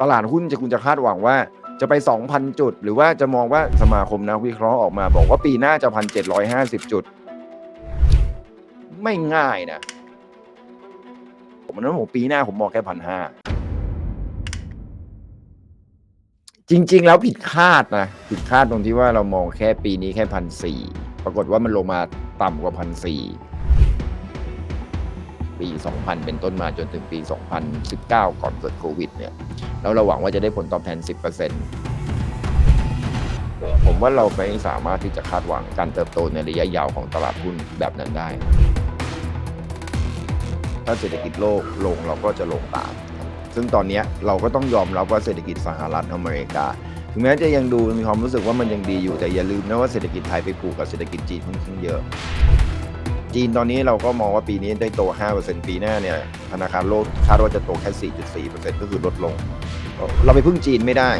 ตลาดหุ้นจะคุณจะคาดหวังว่าจะไป 2,000 จุด หรือว่าจะมองว่าสมาคมนักวิเคราะห์ออกมาบอกว่าปีหน้าจะ 1,750 จุด ไม่ง่ายนะผมนั้นผมปีหน้าผมมองแค่พันห้าจริง ๆ แล้วผิดคาดนะผิดคาดตรงที่ว่าเรามองแค่ปีนี้แค่พันสี่ปรากฏว่ามันลงมาต่ำกว่าพันสี่ ปี 2000 เป็นต้นมาจนถึงปี 2019 ก่อนเกิดโควิดเนี่ยแล้วเราหวังว่าจะได้ผลตอบแทน 10%ผมว่าเราไม่สามารถที่จะคาดหวังการเติบโตในระยะยาวของตลาดหุ้นแบบนั้นได้ ถ้าเศรษฐกิจโลกลงเราก็จะลงตาม ซึ่งตอนนี้เราก็ต้องยอมรับว่าเศรษฐกิจสหรัฐอเมริกาถึงแม้จะยังดูมีความรู้สึกว่ามันยังดีอยู่แต่อย่าลืมนะว่าเศรษฐกิจไทยไปผูกกับเศรษฐกิจจีนค่อนข้างเยอะ จีนตอนนี้เราก็มองว่าปีนี้ได้โต 5%ปีหน้าเนี่ยธนาคารโลกคาดว่าจะโตแค่ 4.4%ก็คือลดลง เราไปพึ่งจีนไม่ได้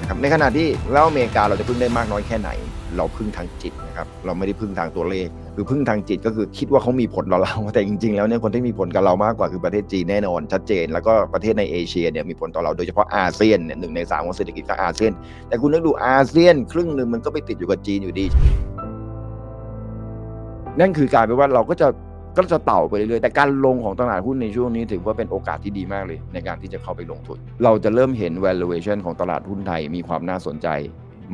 นะครับในขณะที่แล้วอเมริกาเราจะพึ่งได้มากน้อยแค่ไหน เราพึ่งทางจิตนะครับเราไม่ได้พึ่งทางตัวเลขคือพึ่งทางจิตก็คือคิดว่าเขามีผลต่อเรา แต่จริงๆ แล้วเนี่ยคนที่มีผลกับเรามากกว่าคือประเทศจีนแน่นอนชัดเจน แล้วก็ประเทศในเอเชียเนี่ยมีผลต่อเราโดยเฉพาะอาเซียนเนี่ยหนึ่งในสามของเศรษฐกิจก็อาเซียน แต่คุณนึกดูอาเซียน ครึ่งหนึ่งมันก็ไปติดอยู่กับจีนอยู่ดี นั่นคือกลายเป็นว่าเราก็จะก็จะเต่าไปเรื่อยๆ แต่การลงของตลาดหุ้นในช่วงนี้ถือว่าเป็นโอกาสที่ดีมากเลย ในการที่จะเข้าไปลงทุน เราจะเริ่มเห็น valuation ของตลาดหุ้นไทยมีความน่าสนใจ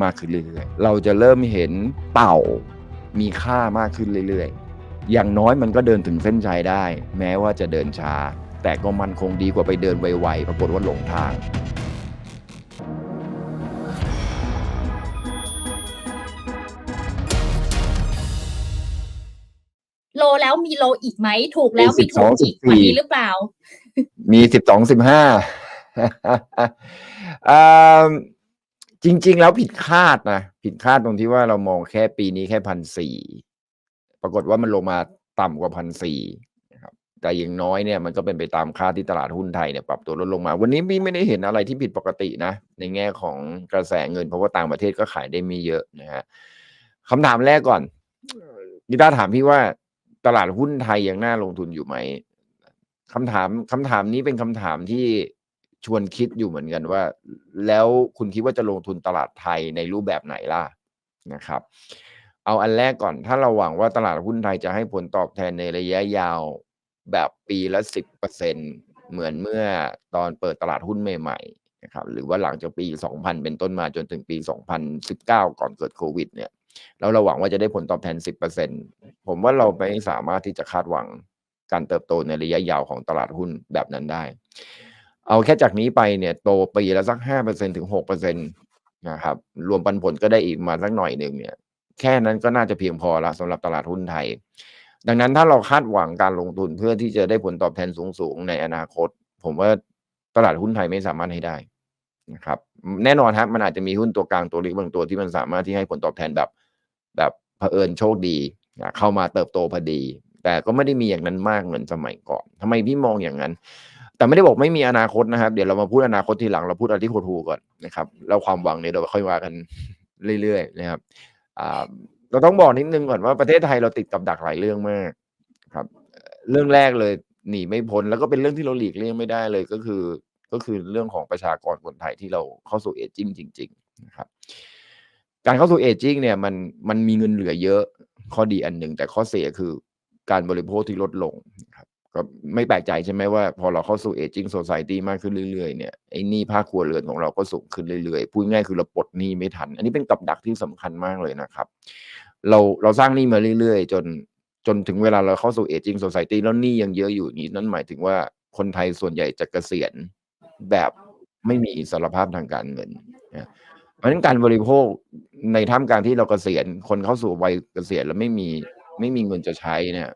มากขึ้นเรื่อยๆ เราจะเริ่มเห็นเต่ามีค่ามากขึ้นเรื่อยๆ อย่างน้อยมันก็เดินถึงเส้นชัยได้ แม้ว่าจะเดินช้า แต่ก็มันคงดีกว่าไปเดินไวๆ ปรากฏว่าหลงทาง แล้วมีโลอีกไหม ถูกแล้วมีถูกอีกกว่านี้หรือเปล่า มีสิบสองสิบห้าจริง ๆ แล้วผิดคาดนะผิดคาดตรงที่ว่าเรามองแค่ปีนี้แค่พันสี่ปรากฏว่ามันลงมาต่ำกว่าพันสี่นะครับแต่อย่างน้อยเนี่ยมันก็เป็นไปตามคาดที่ตลาดหุ้นไทยเนี่ยปรับตัวลดลงมา วันนี้พี่ไม่ได้เห็นอะไรที่ผิดปกตินะ ในแง่ของกระแสเงินเพราะว่าต่างประเทศก็ขายได้ไม่เยอะนะฮะคำถามแรกก่อนนิต้าถามพี่ว่า ตลาดหุ้นไทยยังน่าลงทุนอยู่ไหมคำถามคำถามนี้เป็นคำถามที่ชวนคิดอยู่เหมือนกันว่า แล้วคุณคิดว่าจะลงทุนตลาดไทยในรูปแบบไหนล่ะนะครับ เอาอันแรกก่อน ถ้าเราหวังว่าตลาดหุ้นไทยจะให้ผลตอบแทนในระยะยาวแบบปีละสิบเปอร์เซ็นเหมือนเมื่อตอนเปิดตลาดหุ้นใหม่ๆนะครับหรือว่าหลังจากปี 2000 เป็นต้นมาจนถึงปี 2019 ก่อนเกิดโควิดเนี่ย แล้วเราหวังว่าจะได้ผลตอบแทน 10%ผมว่าเราไม่สามารถที่จะคาดหวังการเติบโตในระยะยาวของตลาดหุ้นแบบนั้นได้ เอาแค่จากนี้ไปเนี่ยโตปีละสัก 5%ถึง 6%นะครับ รวมปันผลก็ได้อีกมาสักหน่อยหนึ่งเนี่ย แค่นั้นก็น่าจะเพียงพอละสำหรับตลาดหุ้นไทย ดังนั้นถ้าเราคาดหวังการลงทุนเพื่อที่จะได้ผลตอบแทนสูงๆในอนาคต ผมว่าตลาดหุ้นไทยไม่สามารถให้ได้นะครับ แน่นอนครับมันอาจจะมีหุ้นตัวกลางตัวเล็กบางตัวที่มันสามารถที่ให้ผลตอบแทนแบบ แบบเผอิญโชคดีเข้ามาเติบโตพอดี แต่ก็ไม่ได้มีอย่างนั้นมากเหมือนสมัยก่อนทำไมพี่มองอย่างนั้น แต่ไม่ได้บอกไม่มีอนาคตนะครับ เดี๋ยวเรามาพูดอนาคตทีหลังเราพูดอะไรที่โคทูก่อนนะครับแล้วความหวังเนี่ยเราค่อยว่ากันเรื่อยๆนะครับเราต้องบอกนิดนึงก่อนว่าประเทศไทยเราติดกับดักหลายเรื่องมากครับ เรื่องแรกเลยหนีไม่พ้นแล้วก็เป็นเรื่องที่เราหลีกเลี่ยงไม่ได้เลยก็คือ ก็คือเรื่องของประชากรคนไทยที่เราเข้าสู่เอจิ้งจริง ๆ นะครับ การเข้าสู่เอจิ้งเนี่ยมันมันมีเงินเหลือเยอะข้อดีอันหนึ่ง แต่ข้อเสียคือการบริโภคที่ลดลงครับก็ไม่แปลกใจใช่ไหมว่า พอเราเข้าสู่เอจิ้งโซซายตี้มากขึ้นเรื่อยๆเนี่ยไอ้หนี้ภาคครัวเรือนของเราก็สูงขึ้นเรื่อยๆพูดง่ายคือเราปลดหนี้ไม่ทัน อันนี้เป็นกับดักที่สำคัญมากเลยนะครับ เราเราสร้างหนี้มาเรื่อยๆ จนจนถึงเวลาเราเข้าสู่เอจิ้งโซซายตี้แล้วหนี้ยังเยอะอยู่นี้นั่นหมายถึงว่าคนไทยส่วนใหญ่จะเกษียณแบบไม่มีอิสรภาพทางการเงินนะ เพราะฉะนั้นการบริโภคในท่ามกลางที่เราเกษียณคนเข้าสู่วัยเกษียณแล้วไม่มีไม่มีเงินจะใช้เนี่ย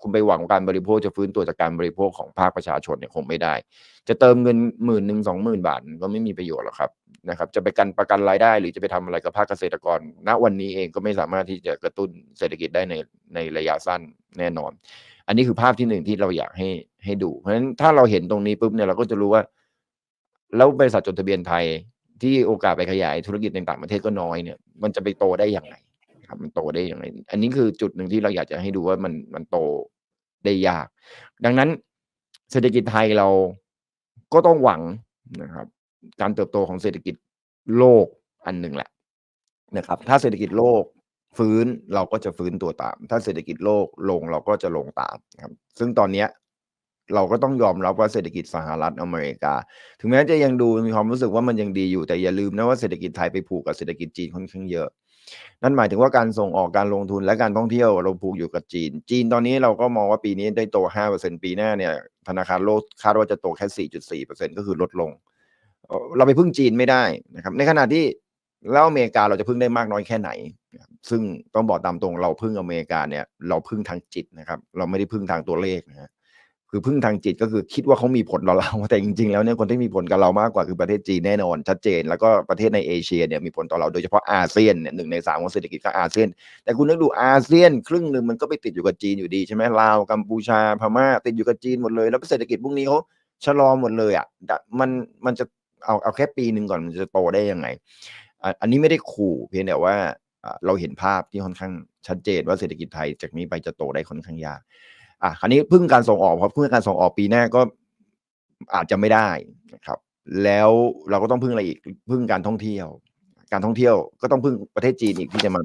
คุณไปหวังการบริโภคจะฟื้นตัวจากการบริโภคของภาคประชาชนเนี่ยคงไม่ได้ จะเติมเงินหมื่นหนึ่งสองหมื่นบาทก็ไม่มีประโยชน์หรอกครับนะครับ จะไปกันประกันรายได้ หรือจะไปทำอะไรกับภาคเกษตรกร ณวันนี้เองก็ไม่สามารถที่จะกระตุ้นเศรษฐกิจได้ในในระยะสั้นแน่นอน อันนี้คือภาพที่หนึ่งที่เราอยากให้ให้ดู เพราะฉะนั้นถ้าเราเห็นตรงนี้ปุ๊บเนี่ยเราก็จะรู้ว่า แล้วบริษัทจดทะเบียนไทย ที่โอกาสไปขยายธุรกิจในต่างประเทศก็น้อยเนี่ยมันจะไปโตได้อย่างไรครับมันโตได้อย่างไรอันนี้คือจุดหนึ่งที่เราอยากจะให้ดูว่ามันมันโตได้ยาก ดังนั้นเศรษฐกิจไทยเราก็ต้องหวังนะครับ การเติบโตของเศรษฐกิจโลกอันหนึ่งแหละนะครับ ถ้าเศรษฐกิจโลกฟื้นเราก็จะฟื้นตัวตาม ถ้าเศรษฐกิจโลกลงเราก็จะลงตามครับ ซึ่งตอนเนี้ย เราก็ต้องยอมรับว่าเศรษฐกิจสหรัฐอเมริกา ถึงแม้จะยังดูมีความรู้สึกว่ามันยังดีอยู่แต่อย่าลืมนะว่าเศรษฐกิจไทยไปผูกกับเศรษฐกิจจีนค่อนข้างเยอะ นั่นหมายถึงว่าการส่งออกการลงทุนและการท่องเที่ยวเราผูกอยู่กับจีน จีนตอนนี้เราก็มองว่าปีนี้ได้โต 5%ปีหน้าเนี่ยธนาคารโลกคาดว่าจะโตแค่ 4.4%ก็คือลดลง เราไปพึ่งจีนไม่ได้นะครับ ในขณะที่แล้วอเมริกาเราจะพึ่งได้มากน้อยแค่ไหน ซึ่งต้องบอกตามตรงเราพึ่งอเมริกาเนี่ยเราพึ่งทางจิตนะครับ เราไม่ได้พึ่งทางตัวเลขนะฮะ คือพึ่งทางจิตก็คือคิดว่าเขามีผลต่อเราแต่จริงๆแล้วเนี่ยคนที่มีผลกับเรามากกว่าคือประเทศจีนแน่นอนชัดเจน แล้วก็ประเทศในเอเชียเนี่ยมีผลต่อเราโดยเฉพาะอาเซียนเนี่ยหนึ่งในสามของเศรษฐกิจก็อาเซียน แต่คุณนึกดูอาเซียน ครึ่งหนึ่งมันก็ไปติดอยู่กับจีนอยู่ดีใช่ไหมลาวกัมพูชาพม่าติดอยู่กับจีนหมดเลยแล้วเศรษฐกิจพวกนี้เขาชะลอหมดเลยอะดะมันมันจะเอาเอาแค่ปีหนึ่งก่อนมันจะโตได้ยังไง อันนี้ไม่ได้ขู่เพียงแต่ว่าเราเห็นภาพที่ค่อนข้างชัดเจนว่าเศรษฐกิจไทยจากนี้ไปจะโตได้ค่อนข้างยาก อะคราวนี้พึ่งการส่งออกเพราะพึ่งการส่งออกปีหน้าก็อาจจะไม่ได้นะครับ แล้วเราก็ต้องพึ่งอะไรอีกพึ่งการท่องเที่ยว การท่องเที่ยวก็ต้องพึ่งประเทศจีนอีกที่จะมา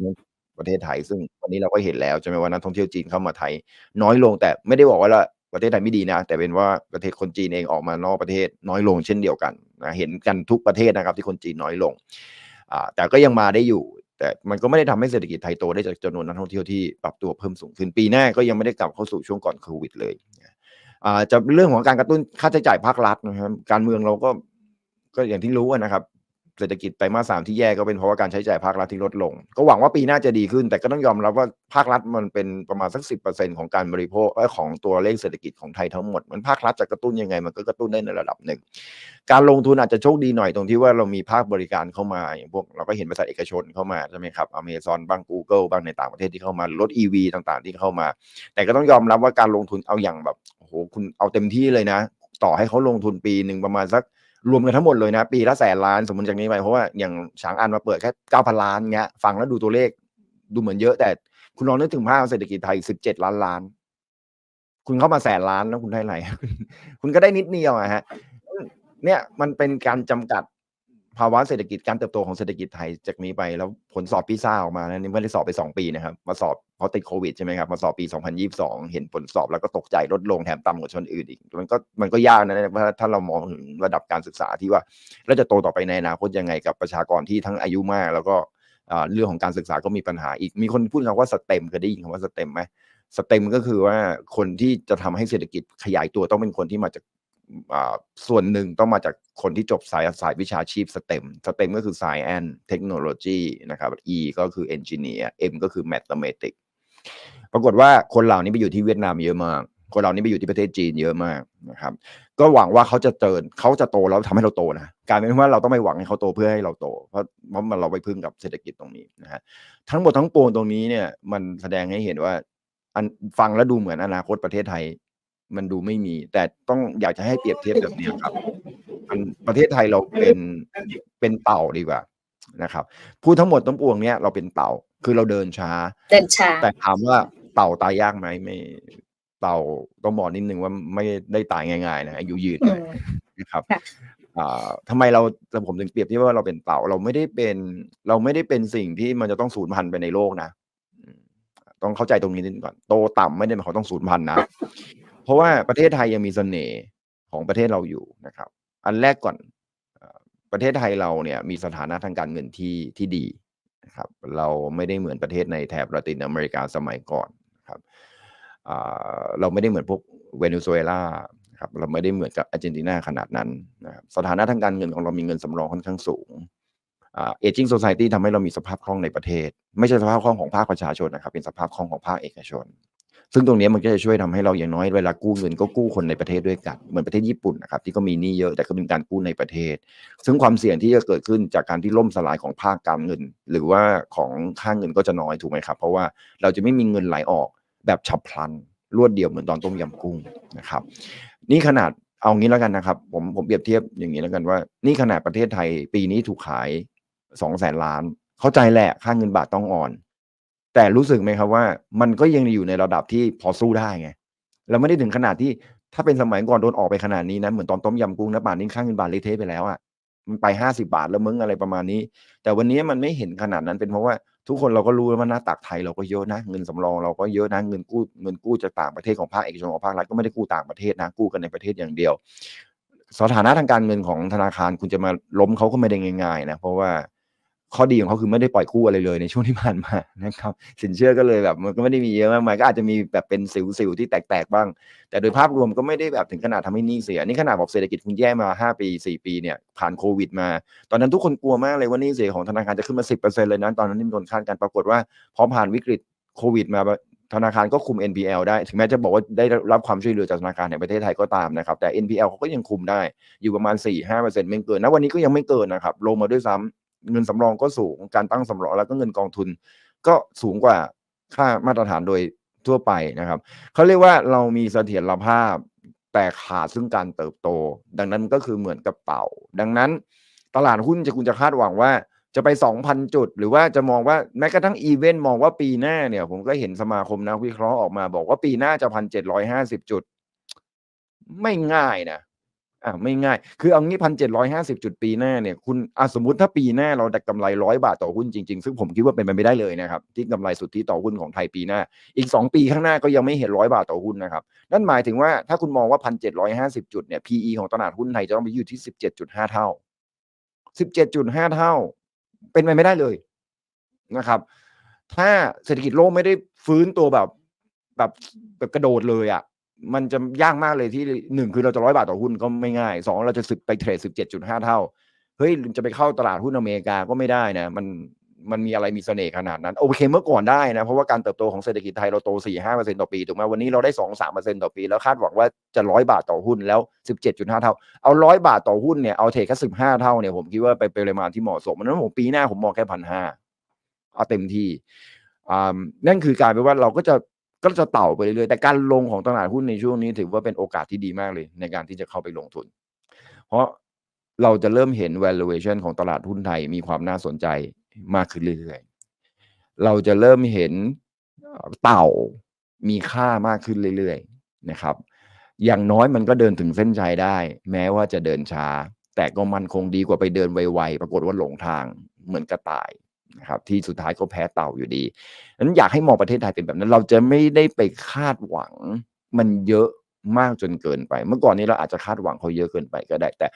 ประเทศไทย ซึ่งวันนี้เราก็เห็นแล้วใช่ไหมว่านักท่องเที่ยวจีนเข้ามาไทย น้อยลงแต่ไม่ได้บอกว่าละประเทศไทยไม่ดีนะ แต่เป็นว่าประเทศคนจีนเองออกมานอกประเทศน้อยลงเช่นเดียวกันนะเห็นกันทุกประเทศนะครับที่คนจีนน้อยลงอ่าแต่ก็ยังมาได้อยู่ แต่มันก็ไม่ได้ทำให้เศรษฐกิจไทยโตได้จากจำนวนนักท่องเที่ยวที่ปรับตัวเพิ่มสูงขึ้นปีหน้าก็ยังไม่ได้กลับเข้าสู่ช่วงก่อนโควิดเลยอ่าจะเรื่องของการกระตุ้นค่าใช้จ่ายภาครัฐนะครับการเมืองเราก็ก็อย่างที่รู้นะครับ เศรษฐกิจไตรมาสสามที่แย่ก็เป็นเพราะว่าการใช้จ่ายภาครัฐที่ลดลง ก็หวังว่าปีหน้าจะดีขึ้น แต่ก็ต้องยอมรับว่าภาครัฐมันเป็นประมาณสักสิของการบริโภคของตัวเลขเศรษฐกิจของไทยทั้งหมด มันภาครัฐจะกระตุ้นยังไง มันก็กระตุ้นได้ในระดับหนึ่ง การลงทุนอาจจะโชคดีหน่อยตรงที่ว่าเรามีภาคบริการเข้ามา อย่างพวกเราก็เห็นบริษัทเอกชนเข้ามาใช่ไหมครับอเมซอนบ้าง Google บ้างในต่างประเทศที่เข้ามา รถ EV ต่างๆ ที่เข้ามา แต่ก็ต้องยอมรับว่าการลงทุนเอาอย่างแบบโอ้โหคุณเอาเต็มที่เลยนะ ต่อให้เขาลงทุนปีหนึ่งประมาณสัก รวมกันทั้งหมดเลยนะ ปีละแสนล้านสมมติจากนี้ไป เพราะว่าอย่างฉางอันมาเปิดแค่เก้าพันล้านเงี้ยฟังแล้วดูตัวเลขดูเหมือนเยอะ แต่คุณลองนึกถึงภาพเศรษฐกิจไทยสิบเจ็ดล้านล้าน คุณเข้ามาแสนล้านแล้วคุณได้อะไร คุณก็ได้นิดเดียวอะฮะเนี่ยมันเป็นการจำกัด ภาวะเศรษฐกิจการเติบโตของเศรษฐกิจไทยจากนี้ไปแล้วผลสอบพิซ่าออกมานะนี่ไม่ได้สอบไปสองปีนะครับ มาสอบเพราะติดโควิดใช่ไหมครับ มาสอบปี 2022 เห็นผลสอบแล้วก็ตกใจลดลงแถมต่ำกว่าชนอื่นอีก มันก็มันก็ยากนะเพราะถ้าเรามองถึงระดับการศึกษาที่ว่าเราจะโตต่อไปในอนาคตยังไงกับประชากรที่ทั้งอายุมาก แล้วก็เรื่องของการศึกษาก็มีปัญหาอีกมีคนพูดคำว่าสเต็มเคยได้ยินคำว่าสเต็มไหมสเต็มก็คือว่าคนที่จะทำให้เศรษฐกิจขยายตัวต้องเป็นคนที่มาจาก ส่วนหนึ่งต้องมาจากคนที่จบสายสายวิชาชีพสเต็มสเต็มก็คือ Science Technology นะครับ E ก็คือ Engineer M ก็คือ Mathematics ปรากฏว่าคนเหล่านี้ไปอยู่ที่เวียดนามเยอะมาก คนเหล่านี้ไปอยู่ที่ประเทศจีนเยอะมากนะครับ ก็หวังว่าเขาจะเตินเขาจะโตแล้วทำให้เราโตนะการเป็นว่าเราต้องไปหวังให้เขาโตเพื่อให้เราโต เพราะเพราะมันเราไปพึ่งกับเศรษฐกิจตรงนี้นะฮะทั้งหมดทั้งปวงตรงนี้เนี่ยมันแสดงให้เห็นว่าอันฟังแล้วดูเหมือนอนาคตประเทศไทย มันดูไม่มี แต่ต้องอยากจะให้เปรียบเทียบแบบนี้ครับอันประเทศไทยเราเป็นเป็นเต่าดีกว่านะครับพูดทั้งหมดทั้งปวงเนี้ยเราเป็นเต่าคือเราเดินช้า เดินช้า แต่ถามว่าเต่าตายยากไหมไม่เต่าต้องบอกนิดนึงว่าไม่ได้ตายง่ายๆนะอายุยืนอืมนะครับค่ะอ่าทำไมเราแต่ผมถึงเปรียบที่ว่าเราเป็นเต่าเราไม่ได้เป็น เราไม่ได้เป็นสิ่งที่มันจะต้องสูญพันธุ์ไปในโลกนะอืมต้องเข้าใจตรงนี้นิดนึงก่อนโตต่ำไม่ได้หมายความต้องสูญพันธุ์นะเพ ราะว่าประเทศไทยยังมีเสน่ห์ของประเทศเราอยู่นะครับ อันแรกก่อนประเทศไทยเราเนี่ยมีสถานะทางการเงินที่ที่ดีนะครับ เราไม่ได้เหมือนประเทศในแถบละตินอเมริกาสมัยก่อนนะครับเราไม่ได้เหมือนพวกเวเนซุเอลาครับเราไม่ได้เหมือนกับอาร์เจนตินาขนาดนั้นนะครับสถานะทางการเงินของเรามีเงินสำรองค่อนข้างสูงเอจิ้งโซซายตี้ทำให้เรามีสภาพคล่องในประเทศ ไม่ใช่สภาพคล่องของภาคประชาชนนะครับ เป็นสภาพคล่องของภาคเอกชน ซึ่งตรงนี้มันก็จะช่วยทำให้เราอย่างน้อยเวลากู้เงินก็กู้คนในประเทศด้วยกัน เหมือนประเทศญี่ปุ่นนะครับที่ก็มีหนี้เยอะแต่ก็เป็นการกู้ในประเทศ ซึ่งความเสี่ยงที่จะเกิดขึ้นจากการที่ล่มสลายของภาคการเงิน หรือว่าของค่าเงินก็จะน้อยถูกไหมครับ เพราะว่าเราจะไม่มีเงินไหลออกแบบฉับพลันรวดเดียวเหมือนตอนต้มยำกุ้งนะครับ นี่ขนาดเอางี้แล้วกันนะครับ ผมผมเปรียบเทียบอย่างนี้แล้วกันว่า นี่ขนาดประเทศไทยปีนี้ถูกขายสองแสนล้าน เข้าใจแหละค่าเงินบาทต้องอ่อน แต่รู้สึกไหมครับว่า มันก็ยังอยู่ในระดับที่พอสู้ได้ไงเราไม่ได้ถึงขนาดที่ถ้าเป็นสมัยก่อนโดนออกไปขนาดนี้นะเหมือนตอนต้มยำกุ้งนะป่านนี้ค่าเงินบาทเละเทะไปแล้วอะมันไปห้าสิบาทแล้วมึงอะไรประมาณนี้ แต่วันนี้มันไม่เห็นขนาดนั้นเป็นเพราะว่าทุกคนเราก็รู้ว่าหน้าตักไทยเราก็เยอะนะ เงินสำรองเราก็เยอะนะเงินกู้เงินกู้จากต่างประเทศของภาคเอกชนของภาครัฐก็ไม่ได้กู้ต่างประเทศนะกู้กันในประเทศอย่างเดียว สถานะทางการเงินของธนาคารคุณจะมาล้มเขาก็ไม่ได้ง่ายๆนะเพราะว่า ข้อดีของเขาคือไม่ได้ปล่อยกู้อะไรเลยในช่วงที่ผ่านมานะครับ สินเชื่อก็เลยแบบมันก็ไม่ได้มีเยอะมากมายก็อาจจะมีแบบเป็นสิวๆที่แตกๆบ้าง แต่โดยภาพรวมก็ไม่ได้แบบถึงขนาดทำให้นี้เสีย นี่ขนาดบอกเศรษฐกิจคุณแย่มา 5 ปี 4 ปีเนี่ยผ่านโควิดมา ตอนนั้นทุกคนกลัวมากเลยว่านี้เสียของธนาคารจะขึ้นมา 10%เลยนะตอนนั้นที่มีคนคาดการปรากฏว่าพอผ่านวิกฤตโควิดมาธนาคารก็คุม NPL ได้ ถึงแม้จะบอกว่าได้รับความช่วยเหลือจากธนาคารแห่งประเทศไทยก็ตามนะครับ แต่ NPL เขาก็ยังคุมได้ อยู่ประมาณ 4-5%ไม่เกินนะวันนี้ก็ยังไม่เกินนะครับ ลงมาด้วยซ้ำ เงินสำรองก็สูงการตั้งสำรองแล้วก็เงินกองทุน ก็สูงกว่าค่ามาตรฐานโดยทั่วไปนะครับเขาเรียกว่าเรามีเสถียรภาพแต่ขาดซึ่งการเติบโต ดังนั้นก็คือเหมือนกับเต่า ดังนั้นตลาดหุ้นจะคุณจะคาดหวังว่าจะไป 2,000 จุด หรือว่าจะมองว่าแม้กระทั่งอีเวนต์มองว่าปีหน้าเนี่ย ผมก็เห็นสมาคมนักวิเคราะห์ออกมาบอกว่าปีหน้าจะ 1,750 จุด ไม่ง่ายนะ อะไม่ง่าย คือเอางี้พันเจ็ดร้อยห้าสิบจุดปีหน้าเนี่ยคุณอะสมมติถ้าปีหน้าเราได้กำไรร้อยบาทต่อหุ้นจริง ๆ ซึ่งผมคิดว่าเป็นไปไม่ได้เลยนะครับ ที่กำไรสุทธิต่อหุ้นของไทยปีหน้า อีกสองปีข้างหน้าก็ยังไม่เห็นร้อยบาทต่อหุ้นนะครับ นั่นหมายถึงว่าถ้าคุณมองว่าพันเจ็ดร้อยห้าสิบจุดเนี่ย PE ของตลาดหุ้นไทยจะต้องไปอยู่ที่สิบเจ็ดจุดห้าเท่าสิบเจ็ดจุดห้าเท่า เป็นไปไม่ได้เลยนะครับ ถ้าเศรษฐกิจโลกไม่ได้ฟื้นตัวแบบแบบแบบกระโดดเลยอะ มันจะยากมากเลยที่หนึ่งคือเราจะร้อยบาทต่อหุ้นก็ไม่ง่ายสองเราจะสึกไปเทรดสิบเจ็ดจุดห้าเท่า เฮ้ยจะไปเข้าตลาดหุ้นอเมริกาก็ไม่ได้นะ มันมันมีอะไรมีเสน่ห์ขนาดนั้น โอเคเมื่อก่อนได้นะ เพราะว่าการเติบโตของเศรษฐกิจไทยเราโตสี่ห้าเปอร์เซ็นต่อปีถูกไหมวันนี้เราได้สองสามเปอร์เซ็นต่อปี แล้วคาดหวังว่าจะร้อยบาทต่อหุ้นแล้วสิบเจ็ดจุดห้าเท่า เอาร้อยบาทต่อหุ้นเนี่ยเอาเทรดแค่สิบห้าเท่าเนี่ยผมคิดว่าไปเป็นปริมาณที่เหมาะสมเพราะฉะนั้นผมปีหน้าผมมองแค่พันห้าเอาเต็มที่อ่านั่นคือกลารเป็นว่าเราก็จะ ก็จะเต่าไปเรื่อยๆแต่การลงของตลาดหุ้นในช่วงนี้ถือว่าเป็นโอกาสที่ดีมากเลย ในการที่จะเข้าไปลงทุน เพราะเราจะเริ่มเห็น valuation ของตลาดหุ้นไทยมีความน่าสนใจมากขึ้นเรื่อยๆ เราจะเริ่มเห็นเต่ามีค่ามากขึ้นเรื่อยๆนะครับ อย่างน้อยมันก็เดินถึงเส้นชัยได้ แม้ว่าจะเดินช้า แต่ก็มันคงดีกว่าไปเดินไวๆปรากฏว่าหลงทางเหมือนกระต่าย นะครับที่สุดท้ายก็แพ้เต่าอยู่ดีนั้นอยากให้มองประเทศไทยเป็นแบบนั้น เราจะไม่ได้ไปคาดหวังมันเยอะมากจนเกินไป เมื่อก่อนนี้เราอาจจะคาดหวังเขาเยอะเกินไปก็ได้ แต่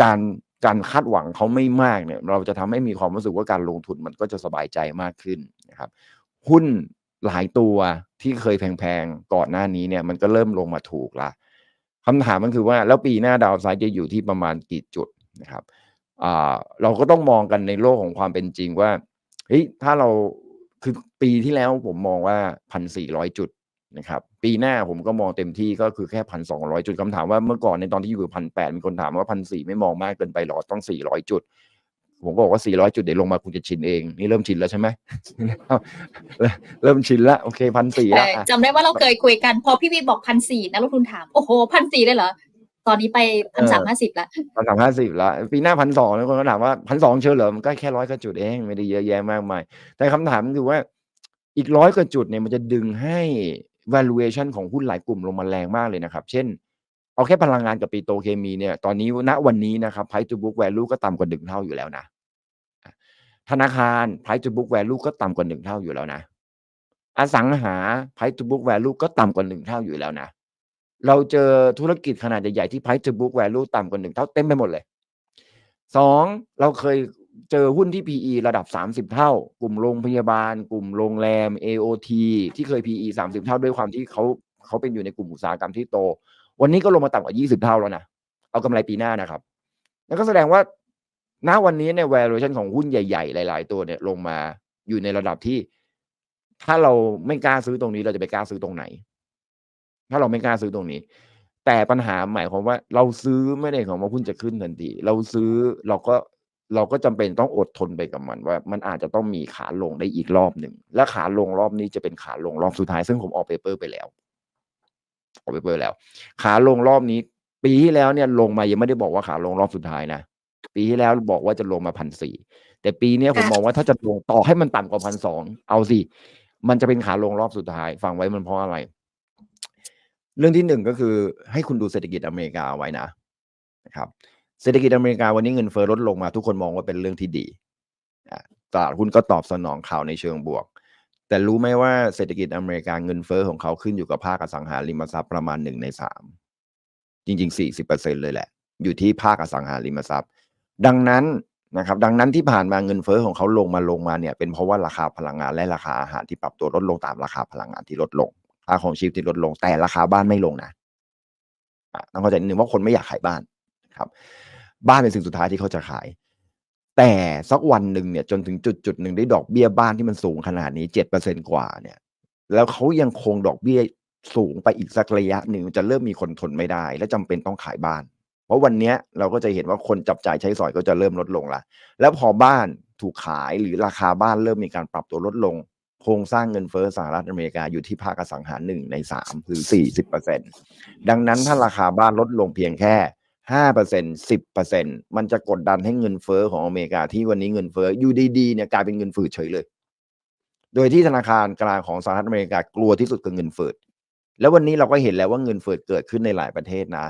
การการคาดหวังเขาไม่มากเนี่ย เราจะทำให้มีความรู้สึกว่าการลงทุนมันก็จะสบายใจมากขึ้นนะครับหุ้นหลายตัวที่เคยแพงๆก่อนหน้านี้เนี่ย มันก็เริ่มลงมาถูกละคำถามมันคือว่าแล้วปีหน้าดาวไซด์จะอยู่ที่ประมาณกี่จุดนะครับ เราก็ต้องมองกันในโลกของความเป็นจริงว่าเฮ้ยถ้าเราคือปีที่แล้วผมมองว่าพันสี่ร้อยจุดนะครับ ปีหน้าผมก็มองเต็มที่ก็คือแค่พันสองร้อยจุดคำถามว่าเมื่อก่อนในตอนที่อยู่พันแปดมีคนถามว่าพันสี่ไม่มองมากเกินไปหรอต้องสี่ร้อยจุด ผมก็บอกว่าสี่ร้อยจุดเดี๋ยวลงมาคุณจะชินเอง นี่เริ่มชินแล้วใช่ไหมเริ่มชินแล้วโอเคพันสี่แล้วออะจำได้ว่าเราเคยคุยกัน พอพี่วีบอกพันสี่นักลงทุนถาม โอ้โหพันสี่เลยเหรอ ตอนนี้ไปพันสามห้าสิบละพันสามห้าสิบละปีหน้าพันสองคนก็ถามว่าพันสองเชื่อเหรอมันก็แค่ร้อยกว่าจุดเองไม่ได้เยอะแยะมากมาย แต่คำถามคือว่าอีกร้อยกว่าจุดเนี่ยมันจะดึงให้ valuation ของหุ้นหลายกลุ่มลงมาแรงมากเลยนะครับ เช่น เอาแค่พลังงานกับปิโตรเคมีเนี่ย ตอนนี้ณวันนี้นะครับ price to book value ก็ต่ำกว่าหนึ่งเท่าอยู่แล้วนะ ธนาคาร price to book value ก็ต่ำกว่าหนึ่งเท่าอยู่แล้วนะ อสังหา price to book value ก็ต่ำกว่าหนึ่งเท่าอยู่แล้วนะ เราเจอธุรกิจขนาดใหญ่ๆที่ price to book value ต่ำกว่าหนึ่งเท่าเต็มไปหมดเลยสองเราเคยเจอหุ้นที่ PE ระดับ 30 เท่า กลุ่มโรงพยาบาล กลุ่มโรงแรม AOT ที่เคย PE 30 เท่าด้วยความที่เขาเขาเป็นอยู่ในกลุ่มอุตสาหกรรมที่โต วันนี้ก็ลงมาต่ำกว่า 20 เท่าแล้วนะ เอากำไรปีหน้านะครับ แล้วก็แสดงว่าณวันนี้เนี่ย valuation ของหุ้นใหญ่ ๆ หลาย ๆ ตัวเนี่ยลงมาอยู่ในระดับที่ ถ้าเราไม่กล้าซื้อตรงนี้เราจะไปกล้าซื้อตรงไหน ถ้าเราไม่กล้าซื้อตรงนี้ แต่ปัญหาหมายความว่าเราซื้อไม่ได้ของว่าหุ้นจะขึ้นทันทีเราซื้อเราก็เราก็จำเป็นต้องอดทนไปกับมันว่า มันอาจจะต้องมีขาลงได้อีกรอบหนึ่งและขาลงรอบนี้จะเป็นขาลงรอบสุดท้าย ซึ่งผมออกเปเปอร์ไปแล้วออกเปเปอร์แล้ว ขาลงรอบนี้ ปีที่แล้วเนี่ยลงมายังไม่ได้บอกว่าขาลงรอบสุดท้ายนะปีที่แล้วบอกว่าจะลงมาพันสี่แต่ปีนี้ผมมองว่าถ้าจะลงต่อให้มันต่ำกว่าพันสองเอาสิมันจะเป็นขาลงรอบสุดท้าย ฟังไว้มันเพราะอะไร เรื่องที่หนึ่งก็คือให้คุณดูเศรษฐกิจอเมริกาไว้นะนะครับเศรษฐกิจอเมริกาวันนี้เงินเฟ้อลดลงมาทุกคนมองว่าเป็นเรื่องที่ดีตลาดหุ้นก็ตอบสนองข่าวในเชิงบวก แต่รู้ไหมว่าเศรษฐกิจอเมริกาเงินเฟ้อของเขาขึ้นอยู่กับภาคอสังหาริมทรัพย์ประมาณหนึ่งในสามจริงๆสี่สิบเปอร์เซ็นเลยแหละ อยู่ที่ภาคอสังหาริมทรัพย์ ดังนั้นนะครับ ดังนั้นที่ผ่านมาเงินเฟ้อของเขาลงมาลงมาเนี่ยเป็นเพราะว่าราคาพลังงานและราคาอาหารที่ปรับตัวลดลงตามราคาพลังงานที่ลดลง ค่าของชีพที่ลดลง แต่ราคาบ้านไม่ลงนะต้องเข้าใจนิดนึงว่าคนไม่อยากขายบ้านครับ บ้านเป็นสิ่งสุดท้ายที่เขาจะขาย แต่สักวันหนึ่งเนี่ยจนถึงจุดจุดหนึ่งได้ดอกเบี้ยบ้านที่มันสูงขนาดนี้เจ็ดเปอร์เซ็นกว่าเนี่ย แล้วเขายังคงดอกเบี้ยสูงไปอีกสักระยะหนึ่งจะเริ่มมีคนทนไม่ได้ และจำเป็นต้องขายบ้าน เพราะวันนี้เราก็จะเห็นว่าคนจับจ่ายใช้สอยก็จะเริ่มลดลงละแล้วพอบ้านถูกขายหรือราคาบ้านเริ่มมีการปรับตัวลดลง โครงสร้างเงินเฟ้อสหรัฐอเมริกาอยู่ที่ภาคอสังหาหนึ่งในสามหรือสี่สิบเปอร์เซ็นดังนั้นถ้าราคาบ้านลดลงเพียงแค่ห้าเปอร์เซ็นสิบเปอร์เซ็นมันจะกดดันให้เงินเฟ้อของอเมริกาที่วันนี้เงินเฟ้ออยู่ดีๆเนี่ยกลายเป็นเงินฝืดเฉยเลย โดยที่ธนาคารกลางของสหรัฐอเมริกากลัวที่สุดคือเงินฝืดแล้ววันนี้เราก็เห็นแล้วว่าเงินเฟ้อเกิดขึ้นในหลายประเทศนะ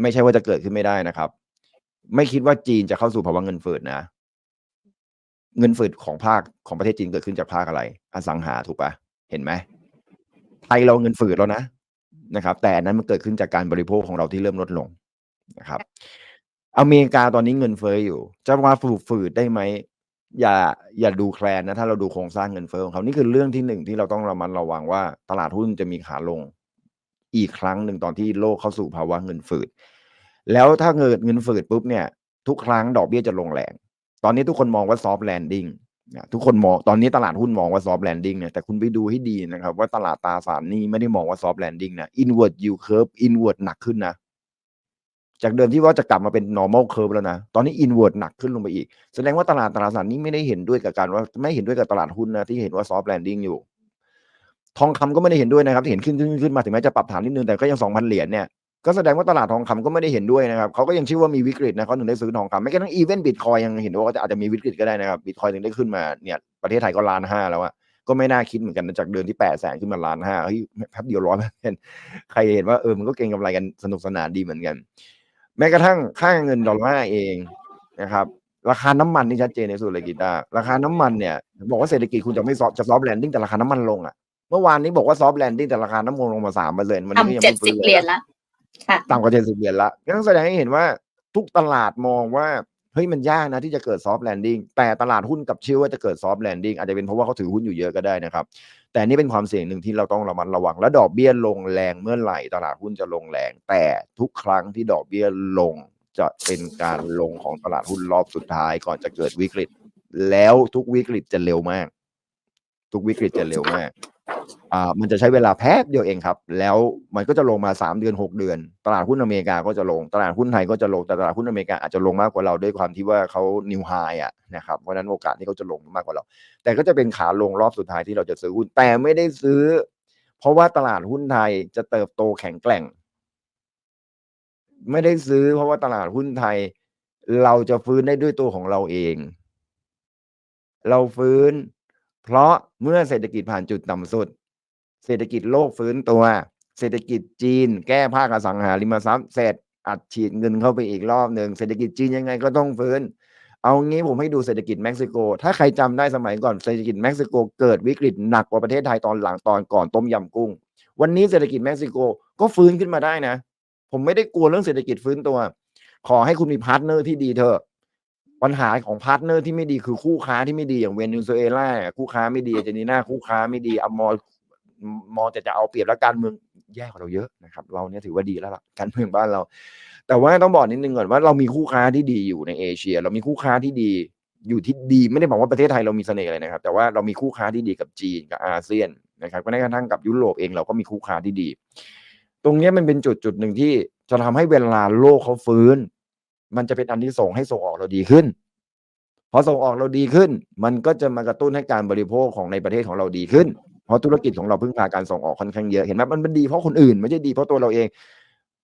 ไม่ใช่ว่าจะเกิดขึ้นไม่ได้นะครับ ไม่คิดว่าจีนจะเข้าสู่ภาวะเงินเฟ้อนะ เงินฝืดของภาคของประเทศจีนเกิดขึ้นจากภาคอะไร อสังหาถูกปะเห็นไหมไทยเราเงินฝืดแล้วนะนะครับ แต่นนั้นมันเกิดขึ้นจากการบริโภคของเราที่เริ่มลดลงนะครับ อเมริกาตอนนี้เงินเฟ้ออยู่ จะมาฝืดฝืดได้ไหมอย่าอย่าดูแคลนนะถ้าเราดูโครงสร้างเงินเฟ้อของเขานี่คือเรื่องที่หนึ่งที่เราต้องระมัดระวังว่าตลาดหุ้นจะมีขาลง อีกครั้งหนึ่งตอนที่โลกเข้าสู่ภาวะเงินฝืด แล้วถ้าเงินเงินฝืดปุ๊บเนี่ย ทุกครั้งดอกเบี้ยจะลงแรง ตอนนี้ทุกคนมองว่าซอฟต์แลนดิ้งทุกคนมองตอนนี้ตลาดหุ้นมองว่าซอฟต์แลนดิ้งเนี่ยแต่คุณไปดูให้ดีนะครับ ว่าตลาดตราสารนี้ไม่ได้มองว่าซอฟต์แลนดิ้งนะอินเวอร์ yield curve อินเวอร์หนักขึ้นนะจากเดิมที่ว่าจะกลับมาเป็น normal curve แล้วนะ ตอนนี้ inward หนักขึ้นลงไปอีก แสดงว่าตลาดตราสารนี้ไม่ได้เห็นด้วยกับการว่าไม่เห็นด้วยกับตลาดหุ้นนะ ที่เห็นว่า soft landing อยู่ ทองคำก็ไม่ได้เห็นด้วยนะครับ ที่เห็นขึ้นขึ้นขึ้นมาถึงแม้จะปรับฐานนิดนึง แต่ก็ยังสองพันเหรียญเนี่ย ก็แสดงว่าตลาดทองคำก็ไม่ได้เห็นด้วยนะครับเขาก็ยังเชื่อว่ามีวิกฤตนะเขาถึงได้ซื้อทองคำไม่กระทั่งอีเวนต์บิตคอยยังเห็นว่าอาจจะมีวิกฤตก็ได้นะครับบิตคอยถึงได้ขึ้นมาเนี่ยประเทศไทยก็ล้านห้าแล้วอะก็ไม่น่าคิดเหมือนกันจากเดือนที่แปดแสนขึ้นมาล้านห้าเฮ้ยแป๊บเดียวร้อยเปอร์เซ็นต์ใครเห็นว่าเออมันก็เก็งกำไรกันสนุกสนานดีเหมือนกัน แม้กระทั่งค่าเงินดอลลาร์เองนะครับราคาน้ำมันนี่ชัดเจนในสุดเลยกีตาราคาน้ำมันเนี่ยบอกว่าเศรษฐกิจคุณจะไม่ซอฟจะซอฟแลนดิ้งแต่ราคาน้ำมันลงอะเมื่อวานนี้บอกว่าซอฟแลนดิ้งแต่ราคาน้ำมันลงมาสามเปอร์เซ็นต์วันยังไม่ฟื้นเหรียญเลยละค่ะ ต่ำกว่าเจ็ดสิบเหรียญละนั่นแสดงให้เห็นว่าทุกตลาดมองว่าเฮ้ยมันยากนะที่จะเกิดซอฟต์แลนดิ้งแต่ตลาดหุ้นกับเชื่อว่าจะเกิดซอฟต์แลนดิ้งอาจจะเป็นเพราะว่าเขาถือหุ้นอยู่เยอะก็ได้นะครับ แต่นี่เป็นความเสี่ยงหนึ่งที่เราต้องระมัดระวัง และดอกเบี้ยลงแรงเมื่อไหร่ตลาดหุ้นจะลงแรง แต่ทุกครั้งที่ดอกเบี้ยลงจะเป็นการลงของตลาดหุ้นรอบสุดท้ายก่อนจะเกิดวิกฤต แล้วทุกวิกฤตจะเร็วมาก ทุกวิกฤตจะเร็วมาก อ่ามันจะใช้เวลาแป๊บเดียวเองครับ แล้วมันก็จะลงมาสามเดือนหกเดือน ตลาดหุ้นอเมริกาก็จะลง ตลาดหุ้นไทยก็จะลงแต่ตลาดหุ้นอเมริกาอาจจะลงมากกว่าเราด้วยความที่ว่าเขานิวไฮอะนะครับเพราะฉะนั้นโอกาสที่เขาจะลงมากกว่าเรา แต่ก็จะเป็นขาลงรอบสุดท้ายที่เราจะซื้อหุ้นแต่ไม่ได้ซื้อ เพราะว่าตลาดหุ้นไทยจะเติบโตแข็งแกร่ง ไม่ได้ซื้อ เพราะว่าตลาดหุ้นไทย เราจะฟื้นได้ด้วยตัวของเราเอง เราฟื้น เพราะเมื่อเศรษฐกิจผ่านจุดต่ำสุด เศรษฐกิจโลกฟื้นตัว เศรษฐกิจจีน แก้ภาคอสังหาริมทรัพย์เสร็จอัดฉีดเงินเข้าไปอีกรอบหนึ่งเศรษฐกิจจีนยังไงก็ต้องฟื้น เอางี้ผมให้ดูเศรษฐกิจเม็กซิโก ถ้าใครจำได้สมัยก่อนเศรษฐกิจเม็กซิโกเกิดวิกฤตหนักกว่าประเทศไทยตอนหลังตอนก่อนต้มยำกุ้ง วันนี้เศรษฐกิจเม็กซิโกก็ฟื้นขึ้นมาได้นะ ผมไม่ได้กลัวเรื่องเศรษฐกิจฟื้นตัว ขอให้คุณมีพาร์ทเนอร์ที่ดีเถอะ ปัญหาของพาร์ทเนอร์ที่ไม่ดีคือคู่ค้าที่ไม่ดีอย่างเวเนซุเอลาคู่ค้าไม่ดีเจนีนาคู่ค้าไม่ดีอมอมอจะจะเอาเปรียบแล้วการเมืองแย่กว่าเราเยอะนะครับ เราเนี่ยถือว่าดีแล้วล่ะการเมืองบ้านเรา แต่ว่าต้องบอกนิดนึงก่อนว่าเรามีคู่ค้าที่ดีอยู่ในเอเชีย เรามีคู่ค้าที่ดีอยู่ที่ดีไม่ได้บอกว่าประเทศไทยเรามีเสน่ห์เลยนะครับ แต่ว่าเรามีคู่ค้าที่ดีกับจีนกับอาเซียนนะครับก็แม้กระทั่งกับยุโรปเองเราก็มีคู่ค้าที่ดี ตรงนี้มันเป็นจุดจุดหนึ่งที่จะทำให้เวลาโลกเขาฟื้น มันจะเป็นอันที่ส่งให้ส่งออกเราดีขึ้นพอส่งออกเราดีขึ้น มันก็จะมากระตุ้นให้การบริโภคของในประเทศของเราดีขึ้น เพราะธุรกิจของเราพึ่งพาการส่งออกค่อนข้างเยอะ เห็นไหมมันเป็นดีเพราะคนอื่นไม่ใช่ดีเพราะตัวเราเอง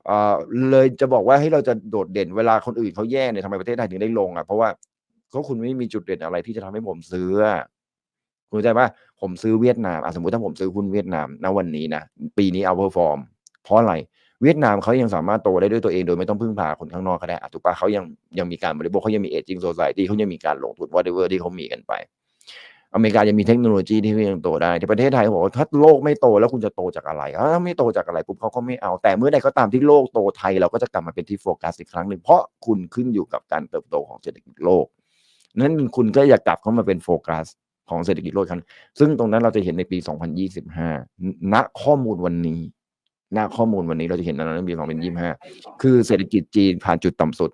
เอ่อเลยจะบอกว่าให้เราจะโดดเด่นเวลาคนอื่นเขาแย่เนี่ยทำไมประเทศไทยถึงได้ลงอะเพราะว่าก็คุณไม่มีจุดเด่นอะไรที่จะทำให้ผมซื้อคุณใจป่ะผมซื้อเวียดนามสมมติถ้าผมซื้อหุ้นเวียดนามณวันนี้นะปีนี้เอาเพอร์ฟอร์ม เพราะอะไร เวียดนามเขายังสามารถโตได้ด้วยตัวเองโดยไม่ต้องพึ่งพาคนข้างนอกก็ได้อถูกปะเขายังยังมีการบริโภคเขายังมีเอจิ้งโซซ i ตี้เขายังมีการลงทุน whatever ที่เขามีกันไป อเมริกายังมีเทคโนโลยีที่ยังโตได้ที่ประเทศไทยเขาบอกว่าถ้าโลกไม่โตแล้วคุณจะโตจากอะไรถ้าไม่โตจากอะไรปุ๊บเขาก็ไม่เอาแต่เมื่อใดก็ตามที่โลกโตไทยเราก็จะกลับมาเป็นที่โฟกัสอีกครั้งหนึ่งเพราะคุณขึ้นอยู่กับการเติบโตของเศรษฐกิจโลกนั้นคุณก็อยากกลับเข้ามาเป็นโฟกัสของเศรษฐกิจโลกครั้งซึ่งตรงนั้นเราจะเห็นในปี 2025 ณ ข้อมูลวันนี้ ณข้อมูลวันนี้เราจะเห็นในปี 2025 คือเศรษฐกิจจีนผ่านจุดต่ำสุด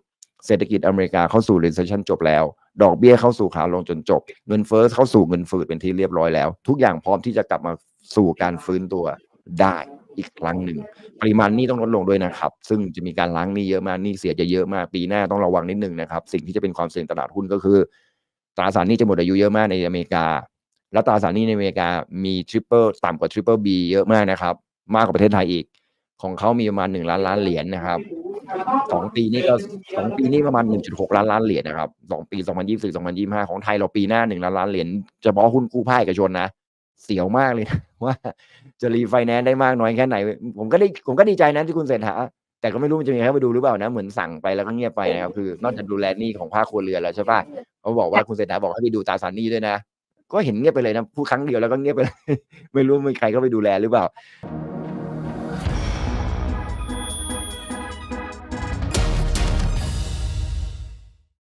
เศรษฐกิจอเมริกาเข้าสู่ recession จบแล้ว ดอกเบี้ยเข้าสู่ขาลงจนจบ เงินเฟ้อเข้าสู่เงินฝืดเป็นที่เรียบร้อยแล้ว ทุกอย่างพร้อมที่จะกลับมาสู่การฟื้นตัวได้อีกครั้งหนึ่ง ปริมาณนี้ต้องลดลงด้วยนะครับ ซึ่งจะมีการล้างหนี้เยอะมากหนี้เสียจะเยอะมากปีหน้าต้องระวังนิดนึงนะครับ สิ่งที่จะเป็นความเสี่ยงตลาดหุ้นก็คือตราสารหนี้จะหมดอายุเยอะมากในอเมริกา แล้วตราสารหนี้ในอเมริกามีทริปเปิลต่ำกว่าทริปเปิลบีเยอะมากนะครับ มากกว่าประเทศไทยอีก ของเขามีประมาณหนึ่งล้านล้านเหรียญนะครับสองปีนี้ก็สองปีนี้ประมาณหนึ่งจุดหกล้านล้านเหรียญนะครับสองปีสองพันยี่สิบสองพันยี่ห้าของไทยเราปีหน้าหนึ่งล้านล้านเหรียญเฉพาะหุ้นกู้ภาคเอกชนนะเสียวมากเลยนะว่าจะรีไฟแนนซ์ได้มากน้อยแค่ไหน ผมก็ได้ผมก็ดีใจนะที่คุณเศรษฐาแต่ก็ไม่รู้มันจะมีใครเข้าไปดูหรือเปล่านะ เหมือนสั่งไปแล้วก็เงียบไปนะครับคือนอกจากดูแลหนี้ของภาคครัวเรือนแล้วใช่ปะเขาบอกว่าคุณเศรษฐาบอกให้ไปดูตราสารหนี้ด้วยนะ ก็เห็นเงียบไปเลยนะพูดครั้งเดียวแล้วก็เงียบไปเลยไม่รู้มีใครเข้าไปดูแลหรือเปล่า